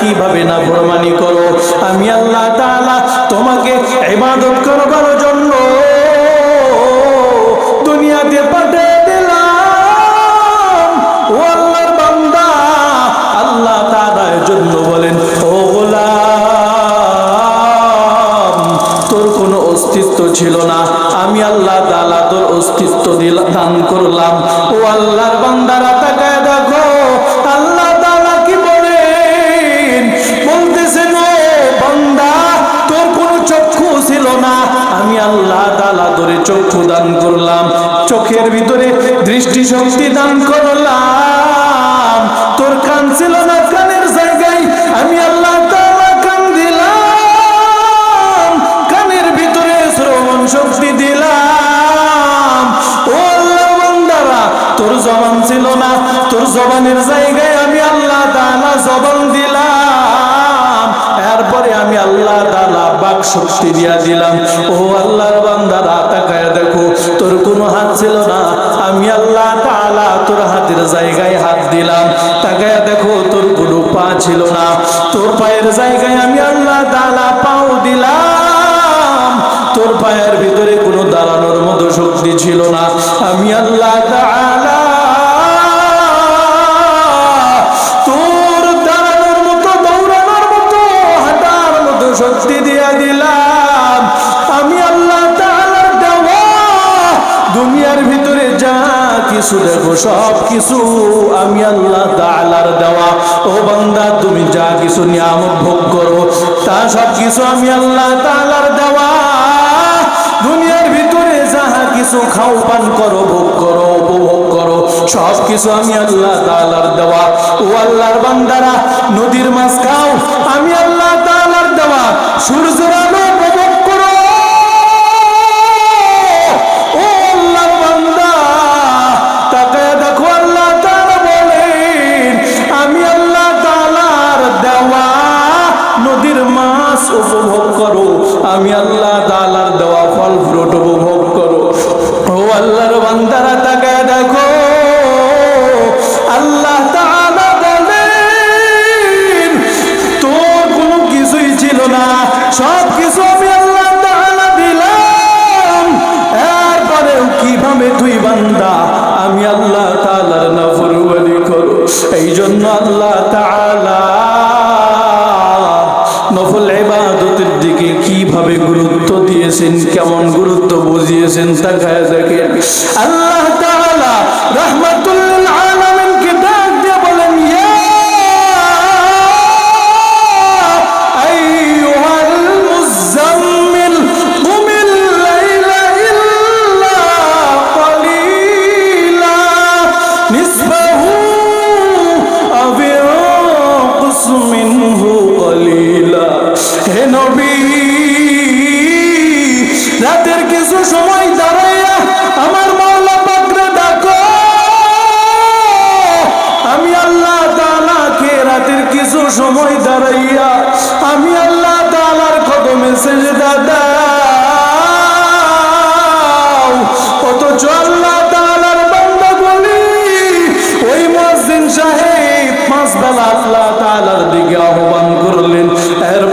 কীভাবে না ফরমানি করো? আমি আল্লাহ তোমাকে ইবাদত করবার চোখের ভিতরে দৃষ্টি শক্তি দান করলাম। তোর কান ছিল না, কানের জায়গায় আমি আল্লাহ কান দিলাম। কানের ভিতরে শ্রবণ শক্তি দিলাম। ও আল্লাহ বান্দারা, তোর জবান ছিল না, তোর জবানের জায়গায় আমি আল্লাহ তাআলা জবান দিলাম। এরপরে আমি আল্লাহ তাআলা বাক শক্তি দিয়া দিলাম। ও আল্লাহর বান্দারা তাকায় দেখো, তোর কোনো হাত ছিল না। আমি আল্লাহ তালা তোর হাতের জায়গায় হাত দিলাম। তাকায় দেখো, তোর কোনো পা ছিল না। তোর পায়ের জায়গায় আমি আল্লাহ তালা পাও দিলাম। তোর পায়ের ভিতরে কোনো দাঁড়ানোর মতো শক্তি ছিল না। আমি আল্লাহ তাআলা কিছু দেখো সব কিছু আমি আল্লাহ তাআলার দেওয়া। ও বান্দা, তুমি যা কিছু নিয়ামত ভোগ করো, তা সব কিছু আমি আল্লাহ তাআলার দেওয়া। দুনিয়ার ভিতরে যাহা কিছু খাও, পান করো, ভোগ করো, উপভোগ করো সব কিছু আমি আল্লাহ তাআলার দেওয়া। ও আল্লাহর বান্দারা, নদীর মাছ খাও, আমি আল্লাহ তাআলার দেওয়া। সূর্যের উপভোগ করো। আমি আল্লাহ তাআলার দেওয়া ফল ফ্রুট উপভোগ করো। ও আল্লাহর বান্দারা তাকায় দেখো। দেখে আল্লাহ তাআলা রাহমাতুল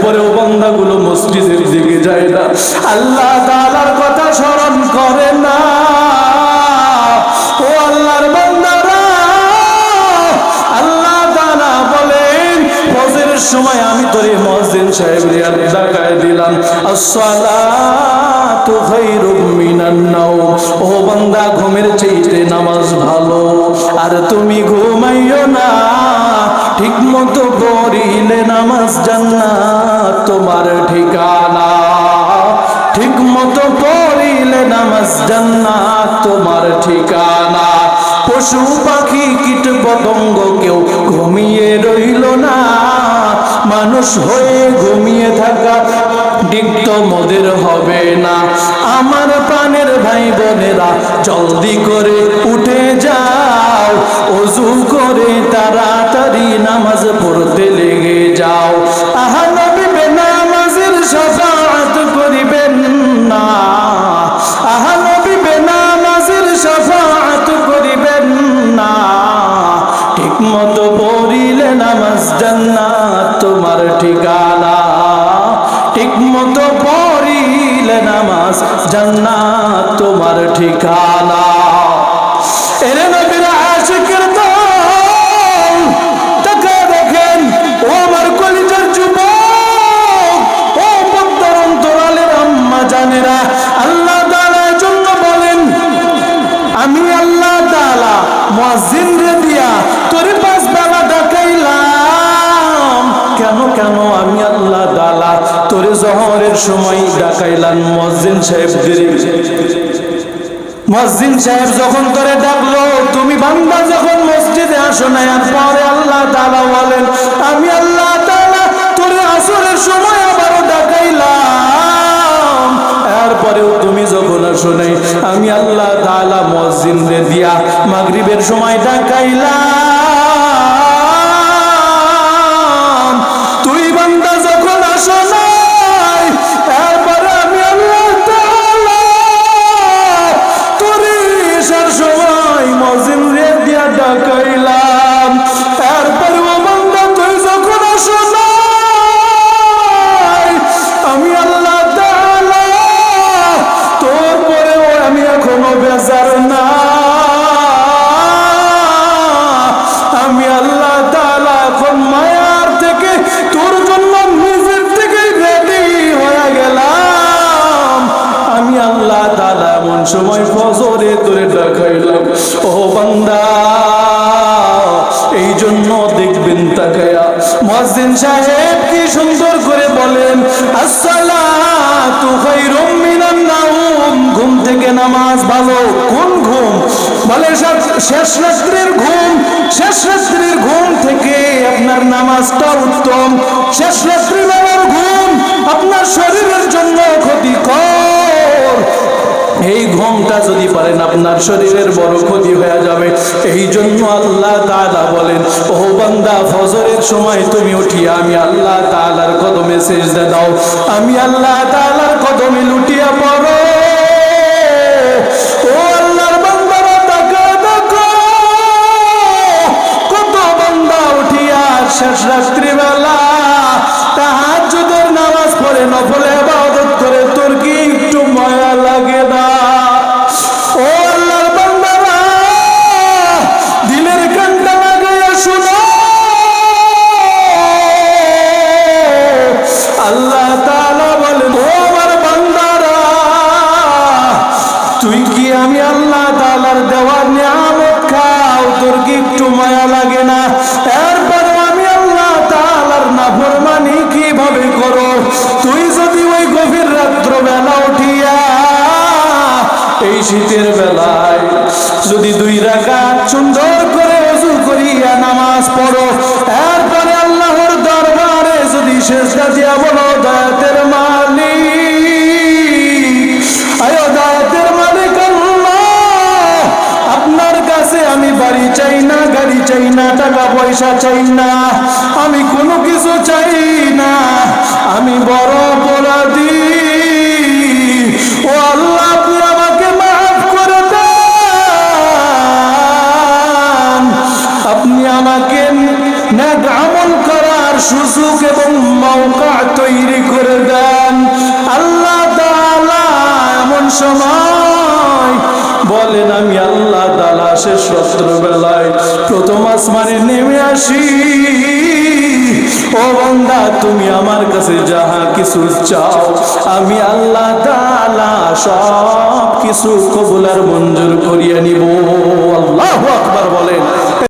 এরপরেও বান্দাগুলো মসজিদের দিকে যায় না। আল্লাহ তাআলার কথা স্মরণ করে না। ও আল্লাহর বান্দারা, আল্লাহ তাআলা বলেন, ফজরের সময় আমি তোরে মুয়াজ্জিন সাহেব রিয়াদ জাগায় দিলাম। আসসালাতু খায়রুম মিনান নাওম। ও বান্দা, ঘুমের চাইতে নামাজ ভালো। আর তুমি ঘুমাইও না। ঠিক মতো পড়িলে নামাজ জান্নাত তোমার ঠিকানা। ঠিক মতো পড়িলে নামাজ জান্নাত তোমার ঠিকানা। পশু পাখি, কীট পতঙ্গ কেউ ঘুমিয়ে রইল না। মানুষ হয়ে ঘুমিয়ে থাকা ডিক্ত মোদের হবে না। আমার প্রাণের ভাই বোনেরা জলদি করে উঠে যাও। নামাজ পড়তে লেগে যাও। আহা নবী বেনামাজের সাফাত করিবেন না। আহা নবী বেনামাজের সাফাত করিবেন না। ঠিক মতো পড়িলে নামাজ জান্নাত তোমার ঠিকানা। ঠিক মতো পড়িলে নামাজ জান্নাত তোমার ঠিকানা। এরে ডাকাইলাম মুয়াজ্জিন সাহেবদের মসজিদ সাহেব যখন তোরে ডাকলো, তুমি বান্দা যখন মসজিদে আসো না পরে আল্লাহ তাআলা বলেন, আমি আল্লাহ তাআলা তোরে আসরের সময় আবারও ডাকাইলাম। এরপরেও তুমি যখন আসো নাই, আমি আল্লাহ তাআলা মসজিদে দিয়া মাগরিবের সময় ডাকাইলাম। ঘুম থেকে নামাজ ভালো। কোন ঘুম? বলে শেষ রাত্রির ঘুম। শেষ রাত্রির ঘুম থেকে আপনার নামাজটা উত্তম। শেষ রাত্রি নামার ঘুম আপনার শরীরের এই ঘুমটা যদি পারেন, আপনার শরীরের বড় ক্ষতি হয়ে যাবে। এই জন্য আল্লাহ তাআলা বলেন ও বান্দা, ফজরের সময় তুমি উঠিয়া আমি আল্লাহ তাআলার কদমে শেষ দাও। আমি আল্লাহ তাআলার কদমে লুটিয়া পড়ো শীতের বেলায় যদি দুই রাকাত সুন্দর করে ওযু করিয়া নামাজ পড়ো, এরপরে আল্লাহর দরবারে যদি শেষটা দিয়া বলো, দয়াতের দয়াতের মালিক আপনার কাছে আমি বাড়ি চাই না, গাড়ি চাই না, টাকা পয়সা চাই না, আমি কোনো কিছু চাই না, আমি বড় অপরাধী। রাত্রবেলায় প্রথম আসমানে নেমে আসি। ও বন্দা, তুমি আমার কাছে যাহা কিছু চাও, আমি আল্লাহ তাআলা সব কিছু কবুলার মঞ্জুর করিয়া নিব। আল্লাহ আকবার বলেন।